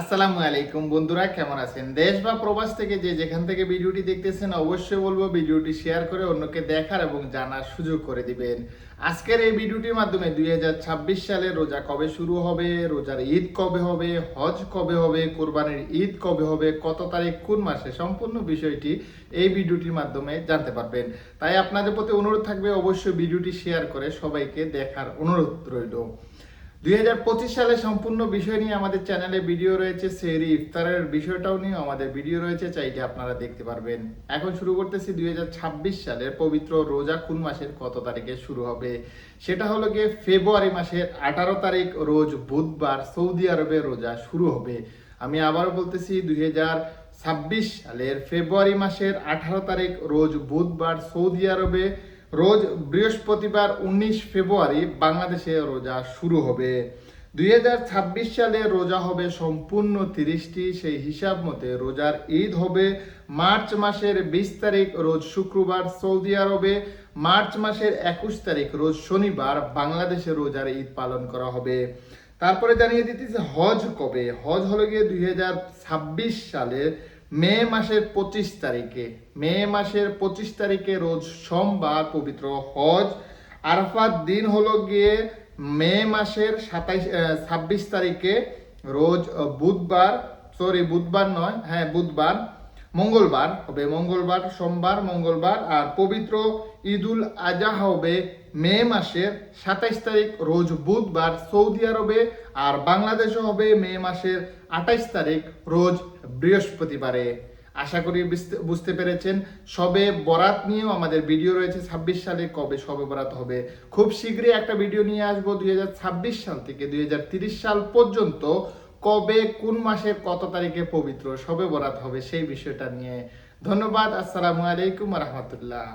আসসালামু আলাইকুম বন্ধুরা, কেমন আছেন? দেশ বা প্রবাস থেকে যে যেখান থেকে ভিডিওটি দেখতেছেন, অবশ্যই বলব ভিডিওটি শেয়ার করে অন্যকে দেখার এবং জানার সুযোগ করে দিবেন। আজকের এই ভিডিওটির মাধ্যমে দুই হাজার ছাব্বিশ সালে রোজা কবে শুরু হবে, রোজার ঈদ কবে হবে, হজ কবে হবে, কোরবানির ঈদ কবে হবে, কত তারিখ, কোন মাসে, সম্পূর্ণ বিষয়টি এই ভিডিওটির মাধ্যমে জানতে পারবেন। তাই আপনাদের প্রতি অনুরোধ থাকবে অবশ্যই ভিডিওটি শেয়ার করে সবাইকে দেখার অনুরোধ রইল। দু হাজার পঁচিশ সালে সম্পূর্ণ বিষয় নিয়ে আমাদের চ্যানেলে ভিডিও রয়েছে সেরি ইফতারের বিষয়টাও নিয়ে আমাদের ভিডিও রয়েছে, চাইলে আপনারা দেখতে পারবেন। এখন শুরু করতেছি দুই হাজার ছাব্বিশ সালের পবিত্র রোজা কোন মাসের কত তারিখে শুরু হবে? সেটা হলো গিয়ে ফেব্রুয়ারি মাসের আঠারো তারিখ, রোজ বুধবার সৌদি আরবে রোজা শুরু হবে। আমি আবারও বলতেছি, দুই ছাব্বিশ সালের ফেব্রুয়ারি মাসের আঠারো তারিখ, রোজ বুধবার সৌদি আরবে রোজ বৃহস্পতিবার উনিশ ফেব্রুয়ারি বাংলাদেশে রোজা শুরু হবে। দুই হাজার ছাব্বিশ সালে রোজা হবে সম্পূর্ণ তিরিশটি। সেই হিসাব মতে রোজার ঈদ হবে মার্চ মাসের বিশ তারিখ রোজ শুক্রবার সৌদি আরবে, মার্চ মাসের একুশ তারিখ রোজ শনিবার বাংলাদেশে রোজার ঈদ পালন করা হবে। তারপরে জানিয়ে দিতেছে হজ কবে? হজ হলো গিয়ে দুই সালের মে মাসের পঁচিশ তারিখে, মে মাসের পঁচিশ তারিখে রোজ সোমবার পবিত্র হজ। আরাফাত দিন হলো গিয়ে মে মাসের সাতাইশ ছাব্বিশ তারিখে রোজ বুধবার সরি বুধবার নয় হ্যাঁ বুধবার মঙ্গলবার, হবে মঙ্গলবার, সোমবার, মঙ্গলবার, আর পবিত্র ঈদুল আজহা হবে মে মাসের সাতাইশ তারিখ, রোজ বুধবার সৌদি আরবে, আর বাংলাদেশে হবে মে মাসের আঠাইশ তারিখ, রোজ বৃহস্পতিবারে। আশা করি বুঝতে- বুঝতে পেরেছেন। সবে বরাত নিয়েও আমাদের ভিডিও রয়েছে ছাব্বিশ সালে, কবে সবে বরাত হবে। খুব শীঘ্রই একটা ভিডিও নিয়ে আসব দুই হাজার ছাব্বিশ সাল থেকে দুই সাল পর্যন্ত। কবে, কোন মাসের কত তারিখে পবিত্র, সবে বরাত হবে, সেই বিষয়টা নিয়ে ধন্যবাদ। আসসালামু আলাইকুম রহমতুল্লাহ।